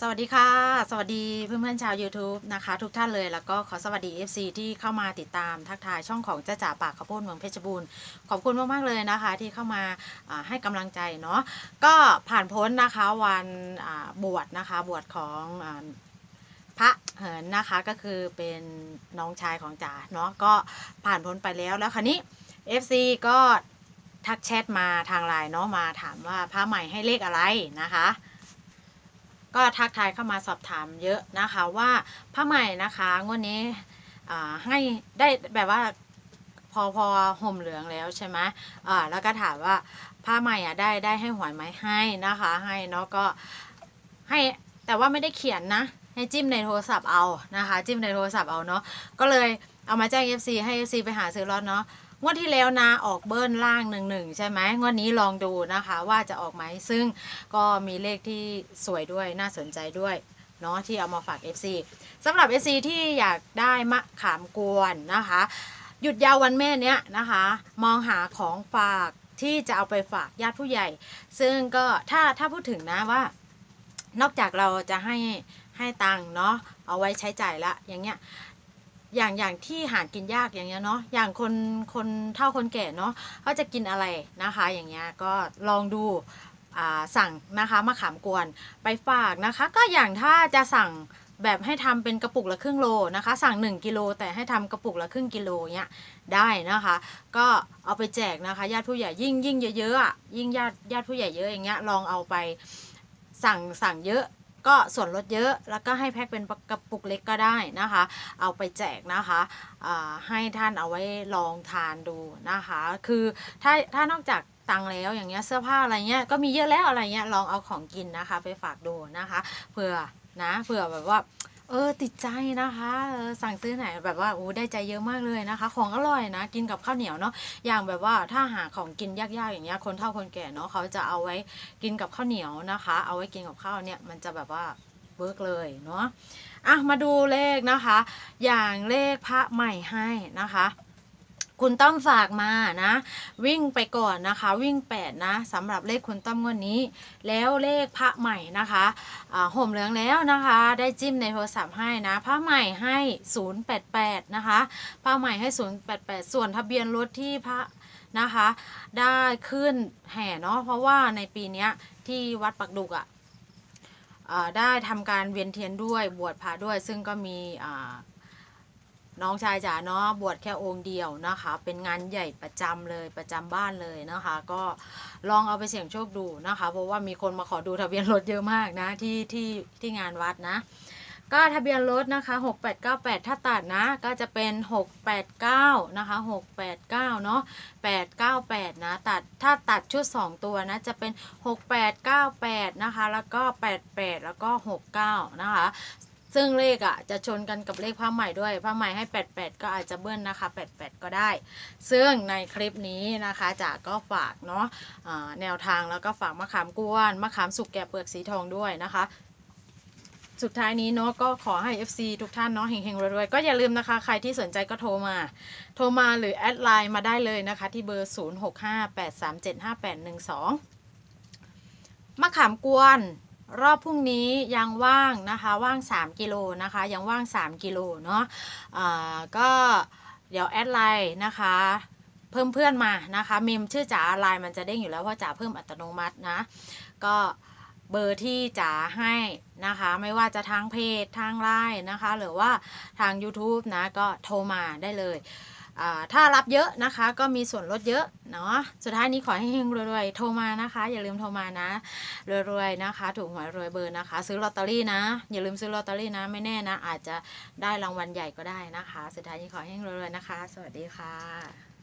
สวัสดีค่ะ สวัสดีเพื่อนๆชาว YouTube นะคะ ทุกท่านเลยแล้วก็ขอสวัสดี FC ที่เข้ามาติดตามทักทายช่องของจ้าจ๋าปากข้าวโพดเมืองเพชรบูรณ์ขอบคุณมากๆเลยนะคะ ที่เข้ามาให้กำลังใจเนาะก็ผ่านพ้นนะคะวันบวชนะคะบวชของพระเหินนะคะก็คือเป็นน้องชายของจ๋าเนาะก็ผ่านพ้นไปแล้วแล้วคราวนี้ FC ก็ทักแชทมาทางไลน์เนาะมาถามว่าพระใหม่ให้เลขอะไรนะคะ ก็ทักทายเข้ามาสอบถามเยอะนะคะว่าผ้าใหม่นะคะงวดนี้ให้ได้แบบว่าพอพอห่มเหลืองแล้วใช่ไหมอ่าแล้วก็ถามว่าผ้าใหม่อะได้ได้ให้หวยไหมให้นะคะ ให้เนาะก็ให้แต่ว่าไม่ได้เขียนนะ ให้จิ้มในโทรศัพท์เอานะคะ จิ้มในโทรศัพท์เอาเนาะก็เลยเอามาแจ้ง FC ให้ FC ไปหาซื้อรถเนาะ งวดที่แล้วนะออกเบิ้ลล่างหนึ่งหนึ่งใช่ไหมงวดนี้ลองดูนะคะ ว่าจะออกไหมซึ่งก็มีเลขที่สวยด้วยน่าสนใจด้วยเนาะที่เอามาฝาก FC สำหรับ FC ที่อยากได้มะขามกวนนะคะ หยุดยาววันแม่เนี้ยนะคะ มองหาของฝากที่จะเอาไปฝากญาติผู้ใหญ่ ซึ่งก็ถ้าถ้าพูดถึงนะว่า นอกจากเราจะให้ให้ตังค์เนาะเอาไว้ใช้จ่ายละอย่างเงี้ย อย่างอย่างที่หากินยากอย่างเงี้ยเนาะอย่างคนคนเฒ่าคนแก่เนาะเขาจะกินอะไรนะคะ อย่างเงี้ยก็ลองดูสั่งนะคะมะขามกวนไปฝากนะคะ ก็อย่างถ้าจะสั่งแบบให้ทำเป็นกระปุกละครึ่งโลนะคะ สั่ง 1กิโลแต่ให้ทำกระปุกละครึ่งกิโลเนี้ยได้นะคะ ก็เอาไปแจกนะคะญาติผู้ใหญ่ยิ่งยิ่งเยอะๆอะยิ่งญาติญาติผู้ใหญ่เยอะอย่างเงี้ยลองเอาไปสั่งสั่งเยอะ ก็ส่วนลดเยอะแล้วก็ให้แพ็คเป็นกระปุกเล็กก็ได้นะคะ เอาไปแจกนะคะให้ท่านเอาไว้ลองทานดูนะคะ คือถ้าถ้านอกจากตังแล้วอย่างเงี้ยเสื้อผ้าอะไรเงี้ยก็มีเยอะแล้วอะไรเงี้ยลองเอาของกินนะคะ ไปฝากดูนะคะเผื่อนะเผื่อแบบว่า เออติดใจนะคะเออสั่งซื้อไหนแบบว่าโอ้ได้ใจเยอะมากเลยนะคะ ของอร่อยนะ กินกับข้าวเหนียวเนาะอย่างแบบว่าถ้าหาของกินยากๆอย่างเงี้ยคนเฒ่าคนแก่เนาะเขาจะเอาไว้กินกับข้าวเหนียวนะคะ เอาไว้กินกับข้าวเนี่ยมันจะแบบว่าเวิร์กเลยเนาะอะมาดูเลขนะคะ อย่างเลขพระใหม่ให้นะคะ คุณต้อมฝากมานะ วิ่งไปก่อนนะคะ วิ่ง 8 นะสำหรับเลขคุณต้อมงวดนี้ แล้วเลขพระใหม่นะคะห่มเหลืองแล้วนะคะ ได้จิ้มในโทรศัพท์ให้นะพระใหม่ให้ 088 นะคะพระใหม่ให้ 088 ส่วนทะเบียนรถที่พระนะคะ ได้ขึ้นแห่เนาะเพราะว่าในปีนี้ที่วัดปักดุกอะ่ะอ่าได้ทำการเวียนเทียนด้วยบวชพระด้วยซึ่งก็มีอ่า น้องชายจ๋าเนาะบวชแค่องค์เดียวนะคะ เป็นงานใหญ่ประจำเลยประจำบ้านเลยนะคะ ก็ลองเอาไปเสี่ยงโชคดูนะคะ เพราะว่ามีคนมาขอดูทะเบียนรถเยอะมากนะที่ที่ที่งานวัดนะ ก็ทะเบียนรถนะคะ 6898 ถ้าตัดนะก็จะเป็น 689 นะคะ 689 เนาะ898 นะ ตัดถ้าตัดชุด 2 ตัวนะจะเป็น 6898 นะคะ แล้วก็ 88 แล้วก็ 69 นะคะ ซึ่งเลขอะจะชนกันกับเลขผ้าใหม่ด้วยผ้าใหม่ให้ 88 ก็อาจจะเบิ้ลนะคะ 88 ก็ได้ ซึ่งในคลิปนี้นะคะจ๋าก็ฝากเนาะแนวทางแล้วก็ฝากมะขามกวนมะขามสุกแกะเปลือกสีทองด้วยนะคะสุดท้ายนี้เนาะก็ขอให้ FC ทุกท่านเนาะเฮงๆรวยๆก็อย่าลืมนะคะ ใครที่สนใจก็โทรมา โทรมาหรือแอดไลน์มาได้เลยนะคะ ที่เบอร์ 0658375812มะขามกวน รอบพรุ่งนี้ยังว่างนะคะ ว่าง 3 กิโลนะคะ ยังว่าง 3 กิโลเนาะอ่าก็เดี๋ยวแอดไลน์นะคะเพิ่มเพื่อนมานะคะเมมชื่อจ๋าไลน์มันจะเด้งอยู่แล้วเพราะจ๋าเพิ่มอัตโนมัตินะ ก็เบอร์ที่จ๋าให้นะคะ ไม่ว่าจะทางเพจทางไลน์นะคะ หรือว่าทาง YouTube นะ ก็โทรมาได้เลย ถ้ารับเยอะนะคะ ก็มีส่วนลดเยอะเนาะสุดท้ายนี้ขอให้เฮงรวยๆโทรมานะคะ อย่าลืมโทรมานะรวยๆนะคะ ถูกหวยรวยเบอร์นะคะ ซื้อลอตเตอรี่นะ อย่าลืมซื้อลอตเตอรี่นะ ไม่แน่นะ อาจจะได้รางวัลใหญ่ก็ได้นะคะ สุดท้ายนี้ขอให้เฮงรวยๆนะคะ สวัสดีค่ะ